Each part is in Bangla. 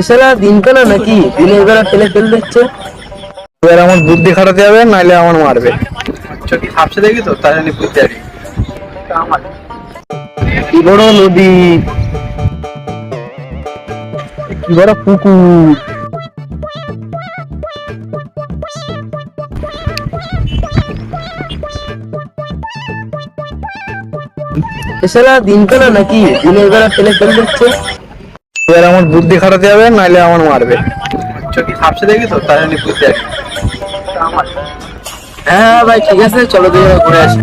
এছাড়া দিন পেলা নাকি দিনের বেলা ঠেলে ফেল দিচ্ছে এবার আমার বুদ্ধি খাটাতে হবে নাইলে আমার মারবে। চোখে ঝাপসে দেখি তো? তাই জন্য বুঝতে পারি কি বড় নদী। কি বড় পুকুর। এছাড়া দিন পেলা নাকি দিনের বেলা ঠেলে ফেল দিচ্ছে এবার আমার বুদ্ধি খাটাতে হবে নাইলে আমার মারবে। চোখে দেখি তো তাই বুঝতে পারি হ্যাঁ ভাই ঠিক আছে চলো দিয়ে ঘুরে আসি।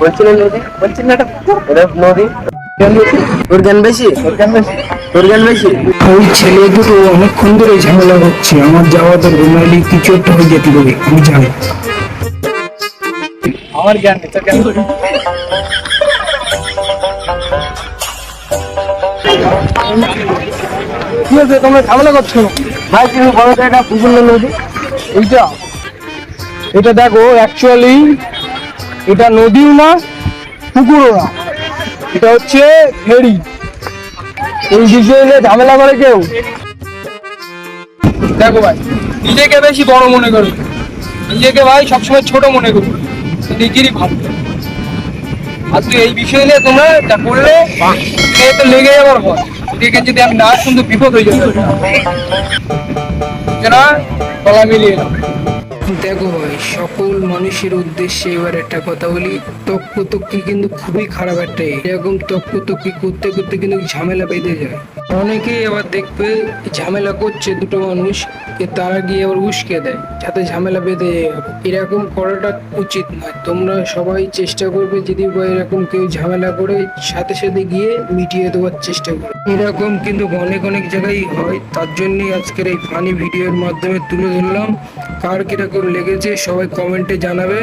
বলছিলেন নদী? বলছেন না এটা পুকুর? এটা নদী? তোর জ্ঞান বেশি? তোর জ্ঞান বেশি? তোর জ্ঞান বেশি? ওই ছেলে দুটো অনেকক্ষণ ধরে ঝামেলা হচ্ছে আমার যাওয়া তো ঘুমাইলে কিছু একটা হয়ে যেতে হবে আমি যাই আমার জ্ঞান নেই তোর জ্ঞান। কি হয়েছে? তোমরা ঝামেলা করছ ভাই তুমি বলো তো এটা পুকুর নদী? এইটা? এটা দেখো অ্যাকচুয়ালি এটা নদীও না পুকুরও না। এটা হচ্ছে ফেরি। এই বিষয়ে ঝামেলা করে কেউ? দেখো ভাই নিজেকে বেশি বড় মনে করো। নিজেকে ভাই সবসময় ছোট মনে করো। নিজেরই ভাবতে তুই এই বিষয় নিয়ে তোমরা যা করলে তো লেগে যাওয়ার পর দেখে যদি আমি না শুনতে বিপদ হয়ে যাবে। না গলা মিলিয়ে দেখো ভাই, সকল মানুষের উদ্দেশ্যে এবার একটা কথা বলি, তক্কতক্কি কিন্তু খুবই খারাপ একটা। এরকম তক্কতক্কি করতে করতে কিন্তু ঝামেলা বেঁধে যায়। অনেকেই আবার দেখবে ঝামেলা করছে দুটো মানুষ তারা গিয়ে আবার উস্কে দেয়, যাতে ঝামেলা বেঁধে। এরকম করাটা উচিত নয়। তোমরা সবাই চেষ্টা করবে যদি বা এরকম কেউ ঝামেলা করে, সাথে সাথে গিয়ে মিটিয়ে দেওয়ার চেষ্টা করবে এরকম কিন্তু অনেক অনেক জায়গায় হয়। তার জন্যই আজকের এই ফানি ভিডিওর মাধ্যমে তুলে ধরলাম। কার কীরকম লেগেছে সবাই কমেন্টে জানাবে।